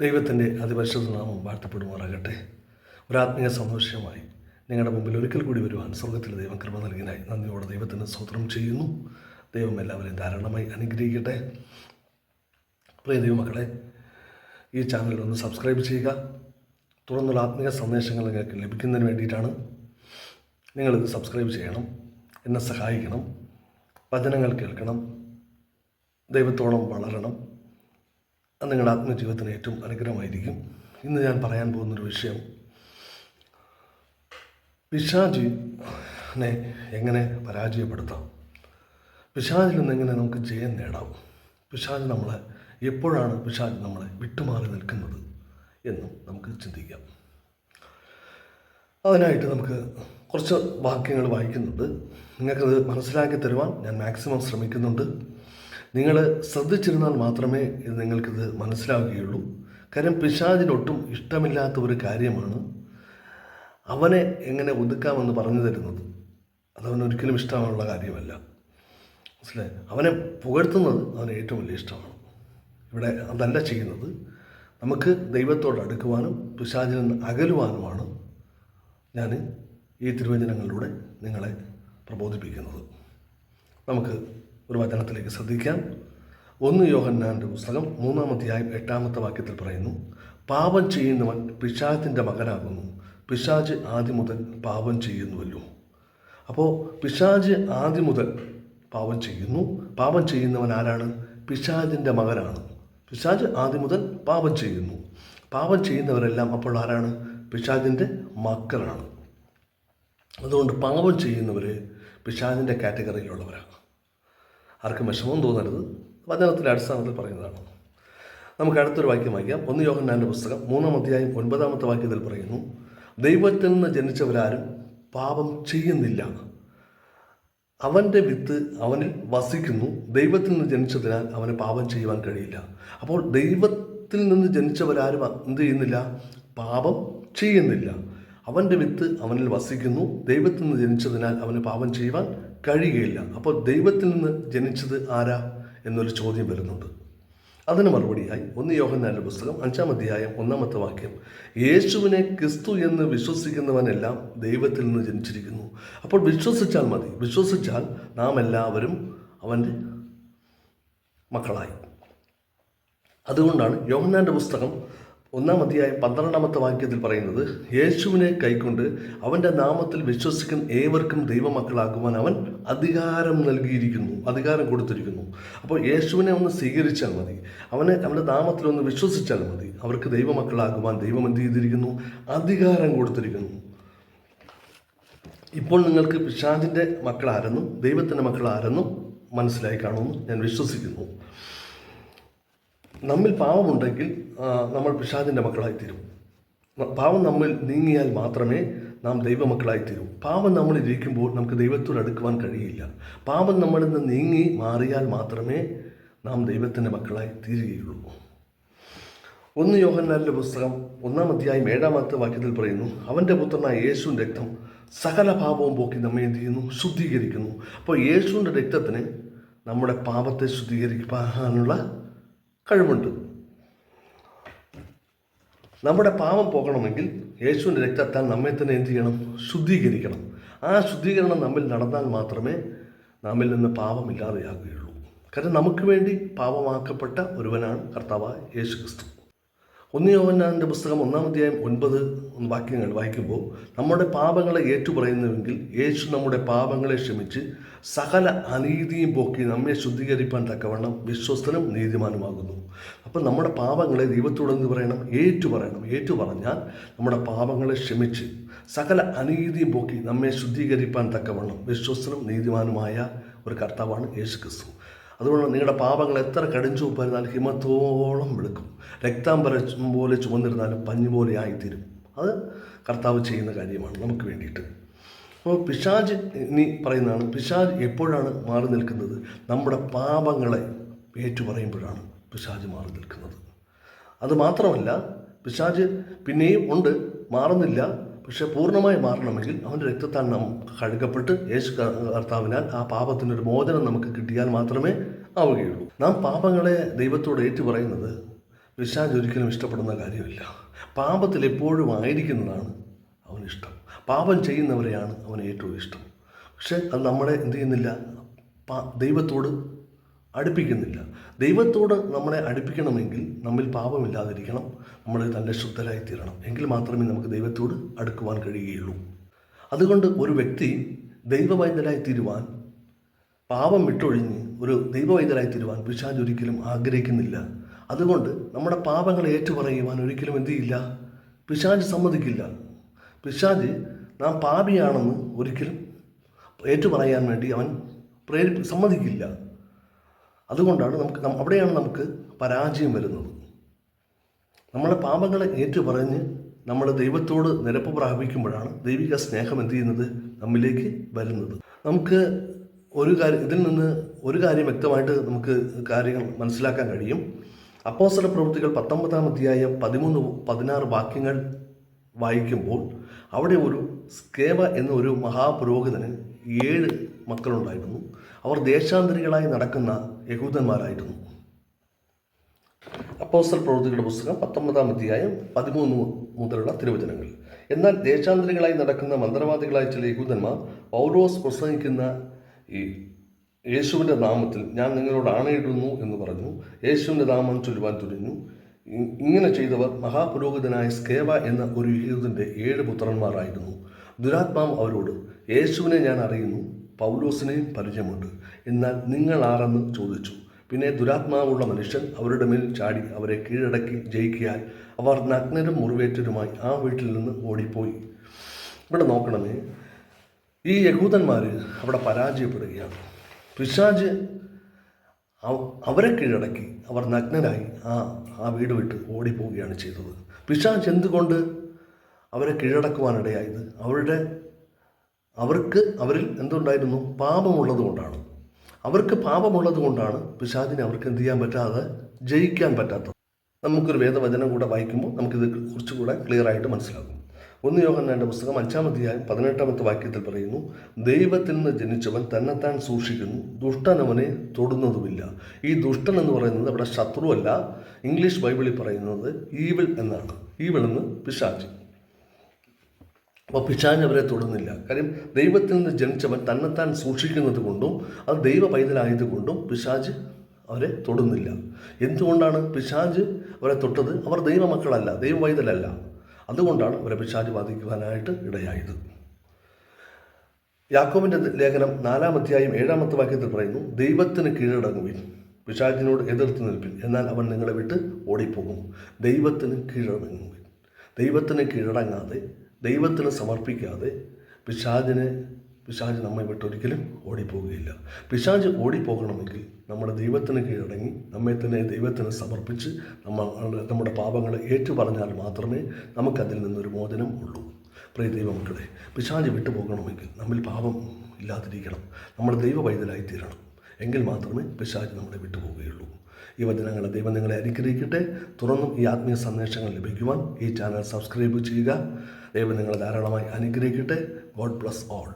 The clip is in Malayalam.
ദൈവത്തിന്റെ അതിപരിശുദ്ധ നാമം വാഴ്ത്തപ്പെടുമാറാകട്ടെ. ഒരാത്മീയ സന്തോഷമായി നിങ്ങളുടെ മുമ്പിൽ ഒരിക്കൽ കൂടി വരുവാൻ സ്വർഗത്തിൽ ദൈവം കൃപ നൽകിനായി നന്ദിയോടെ ദൈവത്തിന് സ്തോത്രം ചെയ്യുന്നു. ദൈവം എല്ലാവരെയും ധാരാളമായി അനുഗ്രഹിക്കട്ടെ. പ്രിയ ദൈവമക്കളെ ഈ ചാനൽ ഒന്ന് സബ്സ്ക്രൈബ് ചെയ്യുക. തുടർന്നുള്ള ആത്മീയ സന്ദേശങ്ങൾ നിങ്ങൾക്ക് ലഭിക്കുന്നതിന് വേണ്ടിയിട്ടാണ് നിങ്ങളിത് സബ്സ്ക്രൈബ് ചെയ്യണം എന്നെ സഹായിക്കണം വചനങ്ങൾ കേൾക്കണം ദൈവത്തോളം വളരണം. അത് നിങ്ങളുടെ ആത്മജീവിതത്തിന് ഏറ്റവും അനുഗ്രഹമായിരിക്കും. ഇന്ന് ഞാൻ പറയാൻ പോകുന്നൊരു വിഷയം. പിശാജിനെ എങ്ങനെ പരാജയപ്പെടുത്താം? പിശാജിൽ നിന്ന് എങ്ങനെ നമുക്ക് ജയം നേടാം? പിശാജ് നമ്മളെ എപ്പോഴാണ് പിശാജ് നമ്മളെ വിട്ടുമാറി നിൽക്കുന്നത് എന്നും നമുക്ക് ചിന്തിക്കാം. അതിനായിട്ട് നമുക്ക് കുറച്ച് വാക്യങ്ങൾ വായിക്കുന്നുണ്ട്. നിങ്ങൾക്കത് മനസ്സിലാക്കി തരുവാൻ ഞാൻ മാക്സിമം ശ്രമിക്കുന്നുണ്ട്. നിങ്ങൾ ശ്രദ്ധിച്ചിരുന്നാൽ മാത്രമേ ഇത് നിങ്ങൾക്കിത് മനസ്സിലാവുകയുള്ളൂ. കാര്യം പിശാചിനൊട്ടും ഇഷ്ടമില്ലാത്ത ഒരു കാര്യമാണ് അവനെ എങ്ങനെ ഒതുക്കാമെന്ന് പറഞ്ഞു തരുന്നത്. അതവന് ഒരിക്കലും ഇഷ്ടമുള്ള കാര്യമല്ല. മനസ്സിലായി? അവനെ പുകഴ്ത്തുന്നത് അവന് ഏറ്റവും വലിയ ഇഷ്ടമാണ്. ഇവിടെ അതല്ല ചെയ്യുന്നത്. നമുക്ക് ദൈവത്തോട് അടുക്കുവാനും നിന്ന് അകലുവാനുമാണ് ഞാൻ ഈ തിരുവചനങ്ങളിലൂടെ നിങ്ങളെ പ്രബോധിപ്പിക്കുന്നത്. നമുക്ക് ഒരു വചനത്തിലേക്ക് ശ്രദ്ധിക്കാം. ഒന്ന് യോഹന്നാന്റെ പുസ്തകം മൂന്നാം അധ്യായം എട്ടാമത്തെ വാക്യത്തിൽ പറയുന്നു പാപം ചെയ്യുന്നവൻ പിശാചിന്റെ മകനാകുന്നു. പിശാജ് ആദ്യം മുതൽ പാപം ചെയ്യുന്നുവല്ലോ. അപ്പോൾ പിശാജ് ആദ്യം മുതൽ പാപം ചെയ്യുന്നു. പാപം ചെയ്യുന്നവൻ ആരാണ്? പിശാജിന്റെ മകനാണ്. പിശാജ് ആദ്യം മുതൽ പാപം ചെയ്യുന്നു. പാപം ചെയ്യുന്നവരെല്ലാം അപ്പോൾ ആരാണ്? പിശാജിന്റെ മക്കളാണ്. അതുകൊണ്ട് പാപം ചെയ്യുന്നവർ പിശാജിന്റെ കാറ്റഗറിയിലുള്ളവരാണ്. ആർക്കും വിഷമം തോന്നരുത്. വചനത്തിന്റെ അടിസ്ഥാനത്തിൽ പറയുന്നതാണ്. നമുക്ക് അടുത്തൊരു വാക്യം വായിക്കാം. ഒന്ന് യോഹന്നാന്റെ പുസ്തകം മൂന്നാം അധ്യായം ഒൻപതാമത്തെ വാക്യത്തിൽ പറയുന്നു ദൈവത്തിൽ നിന്ന് ജനിച്ചവരാരും പാപം ചെയ്യുന്നില്ല. അവന്റെ വിത്ത് അവനിൽ വസിക്കുന്നു. ദൈവത്തിൽ നിന്ന് ജനിച്ചതിനാൽ അവന് പാപം ചെയ്യുവാൻ കഴിയില്ല. അപ്പോൾ ദൈവത്തിൽ നിന്ന് ജനിച്ചവരാരും എന്ത് ചെയ്യുന്നില്ല? പാപം ചെയ്യുന്നില്ല. അവന്റെ വിത്ത് അവനിൽ വസിക്കുന്നു. ദൈവത്തിൽ നിന്ന് ജനിച്ചതിനാൽ അവന് പാപം ചെയ്യുവാൻ കഴിയുകയില്ല. അപ്പോൾ ദൈവത്തിൽ നിന്ന് ജനിച്ചത് ആരാ എന്നൊരു ചോദ്യം വരുന്നുണ്ട്. അതിന് മറുപടിയായി ഒന്ന് യോഹന്നാന്റെ പുസ്തകം അഞ്ചാം അധ്യായം ഒന്നാമത്തെ വാക്യം. യേശുവിനെ ക്രിസ്തു എന്ന് വിശ്വസിക്കുന്നവനെല്ലാം ദൈവത്തിൽ നിന്ന് ജനിച്ചിരിക്കുന്നു. അപ്പോൾ വിശ്വസിച്ചാൽ മതി. വിശ്വസിച്ചാൽ നാം എല്ലാവരും അവന്റെ മക്കളായി. അതുകൊണ്ടാണ് യോഹന്നാന്റെ പുസ്തകം ഒന്നാം അധ്യായം പന്ത്രണ്ടാമത്തെ വാക്യത്തിൽ പറയുന്നത് യേശുവിനെ കൈക്കൊണ്ട് അവന്റെ നാമത്തിൽ വിശ്വസിക്കുന്ന ഏവർക്കും ദൈവമക്കളാക്കുവാൻ അവൻ അധികാരം നൽകിയിരിക്കുന്നു അധികാരം കൊടുത്തിരിക്കുന്നു. അപ്പോൾ യേശുവിനെ ഒന്ന് സ്വീകരിച്ചാൽ മതി. അവനെ അവന്റെ നാമത്തിൽ ഒന്ന് വിശ്വസിച്ചാൽ മതി. അവർക്ക് ദൈവമക്കളാകുവാൻ ദൈവം എന്ത് ചെയ്തിരിക്കുന്നു? അധികാരം കൊടുത്തിരിക്കുന്നു. ഇപ്പോൾ നിങ്ങൾക്ക് പിശാചിന്റെ മക്കളാരെന്നും ദൈവത്തിന്റെ മക്കളാരെന്നും മനസ്സിലായി കാണുമെന്ന് ഞാൻ വിശ്വസിക്കുന്നു. നമ്മിൽ പാവമുണ്ടെങ്കിൽ നമ്മൾ മക്കളായി മക്കളായിത്തീരും. പാവം നമ്മിൽ നീങ്ങിയാൽ മാത്രമേ നാം ദൈവമക്കളായിത്തീരും. പാവം നമ്മൾ ഇരിക്കുമ്പോൾ നമുക്ക് ദൈവത്തോട് അടുക്കുവാൻ കഴിയില്ല. പാവം നമ്മളിൽ നിന്ന് നീങ്ങി മാറിയാൽ മാത്രമേ നാം ദൈവത്തിന്റെ മക്കളായി തീരുകയുള്ളൂ ഒന്ന് യോഹന്നാലിന്റെ പുസ്തകം ഒന്നാം അധ്യായം ഏഴാമത്തെ വാക്യത്തിൽ പറയുന്നു അവന്റെ പുത്രനായ യേശുവിന്റെ രക്തം സകല പാപവും പോക്കി നമ്മെ എന്ത് ചെയ്യുന്നു? ശുദ്ധീകരിക്കുന്നു. അപ്പോൾ യേശുവിന്റെ രക്തത്തിന് നമ്മുടെ പാപത്തെ ശുദ്ധീകരിക്കാനുള്ള കഴിവുണ്ട്. നമ്മുടെ പാപം പോകണമെങ്കിൽ യേശുവിന്റെ രക്തത്താൽ നമ്മെ തന്നെ എന്ത് ചെയ്യണം? ശുദ്ധീകരിക്കണം. ആ ശുദ്ധീകരണം നമ്മിൽ നടന്നാൽ മാത്രമേ നമ്മിൽ നിന്ന് പാപമില്ലാതെയാകുകയുള്ളൂ. കാരണം നമുക്ക് വേണ്ടി പാപമാക്കപ്പെട്ട ഒരുവനാണ് കർത്താവായ യേശു ക്രിസ്തു ഒന്ന് യോഹന്നാന്റെ പുസ്തകം ഒന്നാം അധ്യായം ഒൻപത് വാക്യങ്ങൾ വായിക്കുമ്പോൾ നമ്മുടെ പാപങ്ങളെ ഏറ്റുപറയുന്നുവെങ്കിൽ യേശു നമ്മുടെ പാപങ്ങളെ ക്ഷമിച്ച് സകല അനീതിയും പോക്കി നമ്മെ ശുദ്ധീകരിപ്പാൻ തക്കവണ്ണം വിശ്വസ്തനും നീതിമാനുമാകുന്നു. അപ്പം നമ്മുടെ പാപങ്ങളെ ദൈവത്തോടെന്ന് പറയണം? ഏറ്റു പറയണം ഏറ്റു പറഞ്ഞാൽ നമ്മുടെ പാപങ്ങളെ ക്ഷമിച്ച് സകല അനീതിയും പോക്കി നമ്മെ ശുദ്ധീകരിപ്പാൻ തക്കവണ്ണം വിശ്വസ്തനും നീതിമാനുമായ ഒരു കർത്താവാണ് യേശു ക്രിസ്തു അതുകൊണ്ട് നിങ്ങളുടെ പാപങ്ങൾ എത്ര കടിഞ്ചുപ്പായിരുന്നാലും ഹിമത്തോളം വെളുക്കും. രക്താംബരം പോലെ ചുമന്നിരുന്നാലും പഞ്ഞു പോലെ ആയിത്തീരും. അത് കർത്താവ് ചെയ്യുന്ന കാര്യമാണ്. നമുക്ക് വേണ്ടിയിട്ട്. അപ്പോൾ പിശാജ് ഇനി പറയുന്നതാണ് പിശാജ് എപ്പോഴാണ് മാറി നിൽക്കുന്നത്? നമ്മുടെ പാപങ്ങളെ ഏറ്റുപറയുമ്പോഴാണ് പിശാജ് മാറി നിൽക്കുന്നത്. അത് മാത്രമല്ല പിശാജ് പിന്നെയും ഉണ്ട് മാറുന്നില്ല. പക്ഷെ പൂർണമായി മാറണമെങ്കിൽ അവന്റെ രക്തത്താൽ നാം കഴുകപ്പെട്ട് യേശു കർത്താവിനാൽ ആ പാപത്തിനൊരു മോചനം നമുക്ക് കിട്ടിയാൽ മാത്രമേ ആവുകയുള്ളൂ. നാം പാപങ്ങളെ ദൈവത്തോട് ഏറ്റു പറയുന്നത് പിശാജ് ഒരിക്കലും ഇഷ്ടപ്പെടുന്ന കാര്യമില്ല. പാപത്തിൽ എപ്പോഴും ആയിരിക്കുന്നതാണ് അവനിഷ്ടം. പാപം ചെയ്യുന്നവരെയാണ് അവന് ഏറ്റവും ഇഷ്ടം. പക്ഷേ അത് നമ്മളെ എന്ത് ചെയ്യുന്നില്ല? ദൈവത്തോട് അടുപ്പിക്കുന്നില്ല. ദൈവത്തോട് നമ്മളെ അടുപ്പിക്കണമെങ്കിൽ നമ്മിൽ പാപമില്ലാതിരിക്കണം. നമ്മൾ നല്ല ശുദ്ധരായി തീരണം എങ്കിൽ മാത്രമേ നമുക്ക് ദൈവത്തോട് അടുക്കുവാൻ കഴിയുകയുള്ളൂ. അതുകൊണ്ട് ഒരു വ്യക്തി ദൈവവൈദ്യരായി തീരുവാൻ പാപം വിട്ടൊഴിഞ്ഞ് ഒരു ദൈവവൈദ്യരായി തീരുവാൻ പിശാജ് ഒരിക്കലും ആഗ്രഹിക്കുന്നില്ല. അതുകൊണ്ട് നമ്മുടെ പാപങ്ങളെ ഏറ്റുപറയുവാൻ ഒരിക്കലും എന്ത് ചെയ്യില്ല? പിശാജ് സമ്മതിക്കില്ല. പിശാജ് നാം പാപിയാണെന്ന് ഒരിക്കലും ഏറ്റുപറയാൻ വേണ്ടി അവൻ പ്രേരി സമ്മതിക്കില്ല. അതുകൊണ്ടാണ് നമുക്ക് അവിടെയാണ് നമുക്ക് പരാജയം വരുന്നത്. നമ്മളെ പാപങ്ങളെ ഏറ്റുപറഞ്ഞ് നമ്മൾ ദൈവത്തോട് നിരപ്പ് പ്രാപിക്കുമ്പോഴാണ് ദൈവിക സ്നേഹം എന്ത് ചെയ്യുന്നത്? നമ്മിലേക്ക് വരുന്നത്. നമുക്ക് ഒരു കാര്യം ഇതിൽ നിന്ന് ഒരു കാര്യം വ്യക്തമായിട്ട് നമുക്ക് കാര്യങ്ങൾ മനസ്സിലാക്കാൻ കഴിയും. അപ്പോസല പ്രവൃത്തികൾ പത്തൊമ്പതാം അധ്യായം പതിമൂന്ന് പതിനാറ് വാക്യങ്ങൾ വായിക്കുമ്പോൾ അവിടെ ഒരു സ്കേവ എന്നൊരു മഹാപുരോഹിതന് ഏഴ് മക്കളുണ്ടായിരുന്നു. അവർ ദേശാന്തരികളായി നടക്കുന്ന യഹൂദന്മാരായിരുന്നു. അപ്പോസ്റ്റൽ പ്രവൃത്തികളുടെ പുസ്തകം പത്തൊമ്പതാം അധ്യായം പതിമൂന്ന് മുതലുള്ള തിരുവചനങ്ങൾ. എന്നാൽ ദേശാന്തരികളായി നടക്കുന്ന മന്ത്രവാദികളായ ചില യഹൂദന്മാർ പൗലോസ് പ്രസംഗിക്കുന്ന ഈ യേശുവിന്റെ നാമത്തിൽ ഞാൻ നിങ്ങളോട് ആണയിടുന്നു എന്ന് പറഞ്ഞു. യേശുവിന്റെ നാമം ചൊല്ലുവാൻ തുനിഞ്ഞു ഇങ്ങനെ ചെയ്തവർ മഹാപുരോഹിതനായ സ്കേവ എന്ന ഒരു യഹൂദന്റെ ഏഴ് പുത്രന്മാരായിരുന്നു. ദുരാത്മാവ് അവരോട് യേശുവിനെ ഞാൻ അറിയുന്നു. പൗലോസിനെയും പരിചയമുണ്ട്. എന്നാൽ നിങ്ങൾ ആരെന്ന് ചോദിച്ചു. പിന്നെ ദുരാത്മാവുള്ള മനുഷ്യൻ അവരുടെ മേൽ ചാടി അവരെ കീഴടക്കി ജയിക്കിയാൽ അവർ നഗ്നരും മുറിവേറ്റരുമായി ആ വീട്ടിൽ നിന്ന് ഓടിപ്പോയി. ഇവിടെ നോക്കണമേ ഈ യഹൂദന്മാർ അവിടെ പരാജയപ്പെടുകയാണ്. പിശാജ് അവരെ കീഴടക്കി അവർ നഗ്നരായി ആ ആ വീട് വിട്ട് ഓടിപ്പോവുകയാണ് ചെയ്തത്. പിശാജ് എന്തുകൊണ്ട് അവരെ കീഴടക്കുവാനിടയായത്? അവരുടെ അവർക്ക് അവരിൽ എന്തുണ്ടായിരുന്നു? പാപമുള്ളത് കൊണ്ടാണ്. അവർക്ക് പാപമുള്ളത് കൊണ്ടാണ് പിശാദിനെ അവർക്ക് എന്ത് ചെയ്യാൻ പറ്റാതെ ജയിക്കാൻ പറ്റാത്തത്. നമുക്കൊരു വേദവചനം കൂടെ വായിക്കുമ്പോൾ നമുക്കിത് കുറച്ചുകൂടെ ക്ലിയർ ആയിട്ട് മനസ്സിലാകും. ഒന്ന് യോഹന്നാന്റെ പുസ്തകം അഞ്ചാം അധ്യായം പതിനെട്ടാമത്തെ വാക്യത്തിൽ പറയുന്നു ദൈവത്തിൽ നിന്ന് ജനിച്ചവൻ തന്നെത്താൻ സൂക്ഷിക്കുന്നു ദുഷ്ടൻ അവനെ തൊടുന്നതുമില്ല. ഈ ദുഷ്ടൻ എന്ന് പറയുന്നത് അവിടെ ശത്രുവല്ല ഇംഗ്ലീഷ് ബൈബിളിൽ പറയുന്നത് ഈവിൾ എന്നാണ്. ഈവിൾ എന്ന് പിശാചി. അപ്പോൾ പിശാജ് അവരെ തൊടുന്നില്ല. കാര്യം ദൈവത്തിൽ നിന്ന് ജനിച്ചവൻ തന്നെത്താൻ സൂക്ഷിക്കുന്നത് കൊണ്ടും അത് ദൈവ പൈതലായതുകൊണ്ടും പിശാജ് അവരെ തൊടുന്നില്ല. എന്തുകൊണ്ടാണ് പിശാജ് അവരെ തൊട്ടത്? അവർ ദൈവമക്കളല്ല ദൈവ പൈതലല്ല. അതുകൊണ്ടാണ് അവരെ പിശാജ് ബാധിക്കുവാനായിട്ട് ഇടയായത്. യാക്കോബിന്റെ ലേഖനം നാലാം അധ്യായം ഏഴാമത്തെ വാക്യത്തിൽ പറയുന്നു ദൈവത്തിന് കീഴടങ്ങുവിൻ പിശാജിനോട് എതിർത്ത് നിൽപ്പിൻ എന്നാൽ അവൻ നിങ്ങളെ വിട്ട് ഓടിപ്പോകും. ദൈവത്തിന് കീഴടങ്ങുവിൻ. ദൈവത്തിന് കീഴടങ്ങാതെ ദൈവത്തിന് സമർപ്പിക്കാതെ പിശാചിനെ പിശാജ് നമ്മെ വിട്ടൊരിക്കലും ഓടിപ്പോകുകയില്ല. പിശാജ് ഓടിപ്പോകണമെങ്കിൽ നമ്മുടെ ദൈവത്തിന് കീഴടങ്ങി നമ്മെ തന്നെ ദൈവത്തിന് സമർപ്പിച്ച് നമ്മൾ നമ്മുടെ പാപങ്ങളെ ഏറ്റുപറഞ്ഞാൽ മാത്രമേ നമുക്കതിൽ നിന്നൊരു മോചനം ഉള്ളൂ. പ്രിയ ദൈവമക്കളെ പിശാജ് വിട്ടുപോകണമെങ്കിൽ നമ്മിൽ പാപം ഇല്ലാതിരിക്കണം. നമ്മൾ ദൈവ തീരണം എങ്കിൽ മാത്രമേ പിശാജ് നമ്മളെ വിട്ടുപോവുകയുള്ളൂ. ഈ വചനങ്ങളെ ദൈവം നിങ്ങളെ അനുഗ്രഹിക്കട്ടെ. തുറന്നും ഈ ആത്മീയ സന്ദേശങ്ങൾ ലഭിക്കുവാൻ ഈ ചാനൽ സബ്സ്ക്രൈബ് ചെയ്യുക. ദൈവം നിങ്ങളെ ധാരാളമായി അനുഗ്രഹിക്കട്ടെ. God bless all.